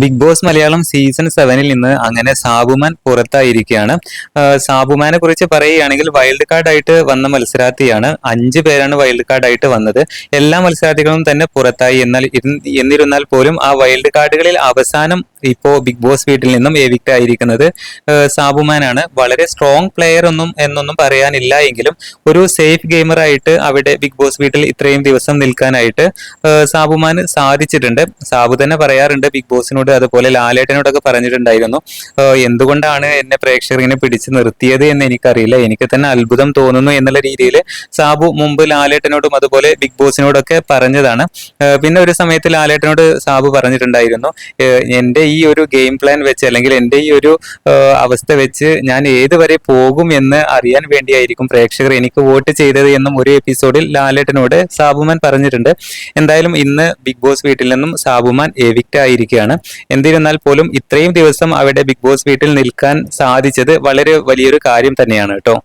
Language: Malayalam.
ബിഗ് ബോസ് മലയാളം സീസൺ സെവനിൽ നിന്ന് അങ്ങനെ സാബുമാൻ പുറത്തായിരിക്കുകയാണ്. സാബുമാനെ കുറിച്ച് പറയുകയാണെങ്കിൽ വൈൽഡ് കാർഡ് ആയിട്ട് വന്ന മത്സരാർത്ഥിയാണ്. അഞ്ച് പേരാണ് വൈൽഡ് കാർഡ് ആയിട്ട് വന്നത്. എല്ലാ മത്സരാർത്ഥികളും തന്നെ പുറത്തായി. എന്നാൽ എന്നിരുന്നാൽ പോലും ആ വൈൽഡ് കാർഡുകളിൽ അവസാനം ഇപ്പോ ബിഗ് ബോസ് വീട്ടിൽ നിന്നും എവിക്റ്റ് ആയിരിക്കുന്നത് സാബുമാനാണ്. വളരെ സ്ട്രോങ് പ്ലെയർ ഒന്നും എന്നൊന്നും പറയാനില്ല എങ്കിലും ഒരു സേഫ് ഗെയിമർ ആയിട്ട് അവിടെ ബിഗ് ബോസ് വീട്ടിൽ ഇത്രയും ദിവസം നിൽക്കാനായിട്ട് സാബുമാൻ സാധിച്ചിട്ടുണ്ട്. സാബു തന്നെ പറയാറുണ്ട് ബിഗ് ബോസിനോട് അതുപോലെ ലാലേട്ടനോടൊക്കെ പറഞ്ഞിട്ടുണ്ടായിരുന്നു. എന്തുകൊണ്ടാണ് എന്നെ പ്രേക്ഷകർ ഇങ്ങനെ പിടിച്ചു നിർത്തിയത് എന്ന് എനിക്കറിയില്ല. എനിക്ക് തന്നെ അത്ഭുതം തോന്നുന്നു എന്നുള്ള രീതിയിൽ സാബു മുമ്പ് ലാലേട്ടനോടും അതുപോലെ ബിഗ് ബോസിനോടൊക്കെ പറഞ്ഞതാണ്. പിന്നെ ഒരു സമയത്ത് ലാലേട്ടനോട് സാബു പറഞ്ഞിട്ടുണ്ടായിരുന്നു എന്റെ ഈ ഒരു ഗെയിം പ്ലാൻ വെച്ച് അല്ലെങ്കിൽ എന്റെ ഈ ഒരു അവസ്ഥ വെച്ച് ഞാൻ ഏത് വരെ പോകും എന്ന് അറിയാൻ വേണ്ടിയായിരിക്കും പ്രേക്ഷകർ എനിക്ക് വോട്ട് ചെയ്തത് എന്നും ഒരു എപ്പിസോഡിൽ ലാലേട്ടനോട് സാബുമാൻ പറഞ്ഞിട്ടുണ്ട്. എന്തായാലും ഇന്ന് ബിഗ് ബോസ് വീട്ടിൽ നിന്നും സാബുമാൻ എവിക്റ്റ് ആയിരിക്കുകയാണ്. എന്നിരുന്നാൽ പോലും ഇത്രയും ദിവസം അവിടെ ബിഗ് ബോസ് വീട്ടിൽ നിൽക്കാൻ സാധിച്ചത് വളരെ വലിയൊരു കാര്യം തന്നെയാണ് കേട്ടോ.